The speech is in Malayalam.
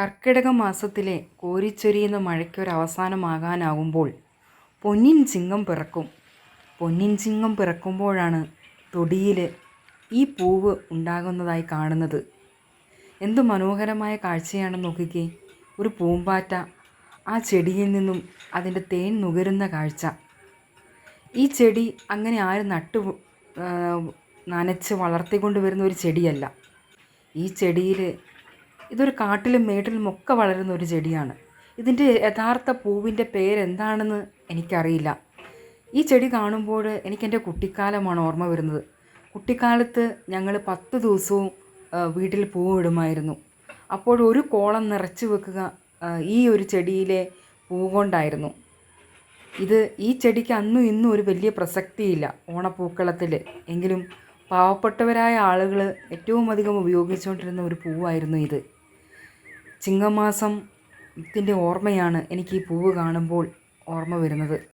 കർക്കിടക മാസത്തിലെ കോരിച്ചൊരിയുന്ന മഴയ്ക്കൊരവസാനമാകാനാകുമ്പോൾ പൊന്നിൻ ചിങ്ങം പിറക്കും. പൊന്നിൻ ചിങ്ങം പിറക്കുമ്പോഴാണ് തൊടിയിൽ ഈ പൂവ് ഉണ്ടാകുന്നതായി കാണുന്നത്. എന്ത് മനോഹരമായ കാഴ്ചയാണ് നോക്കിക്കേ. ഒരു പൂമ്പാറ്റ ആ ചെടിയിൽ നിന്നും അതിന്റെ തേൻ നുകരുന്ന കാഴ്ച. ഈ ചെടി അങ്ങനെ ആരും നട്ടു നനച്ച് വളർത്തിക്കൊണ്ട് വരുന്ന ഒരു ചെടിയല്ല. ഈ ചെടിയിൽ ഇതൊരു കാട്ടിലും മേട്ടിലും ഒക്കെ വളരുന്ന ഒരു ചെടിയാണ്. ഇതിന്റെ യഥാർത്ഥ പൂവിന്റെ പേരെന്താണെന്ന് എനിക്കറിയില്ല. ഈ ചെടി കാണുമ്പോൾ എനിക്കെന്റെ കുട്ടിക്കാലമാണ് ഓർമ്മ വരുന്നത്. കുട്ടിക്കാലത്ത് ഞങ്ങൾ പത്ത് ദിവസവും വീട്ടിൽ പൂവിടുമായിരുന്നു. അപ്പോൾ ഒരു കോളം നിറച്ച് വെക്കുക ഈ ഒരു ചെടിയിലെ പൂ കൊണ്ടായിരുന്നു. ഇത് ഈ ചെടിക്ക് അന്നും ഇന്നും ഒരു വലിയ പ്രസക്തിയില്ല ഓണപ്പൂക്കളത്തിൽ. എങ്കിലും പാവപ്പെട്ടവരായ ആളുകൾ ഏറ്റവും അധികം ഉപയോഗിച്ചുകൊണ്ടിരുന്ന ഒരു പൂവായിരുന്നു ഇത്. ചിങ്ങമാസം ത്തിന്റെ ഓർമ്മയാണ് എനിക്ക് ഈ പൂവ് കാണുമ്പോൾ ഓർമ്മ വരുന്നത്.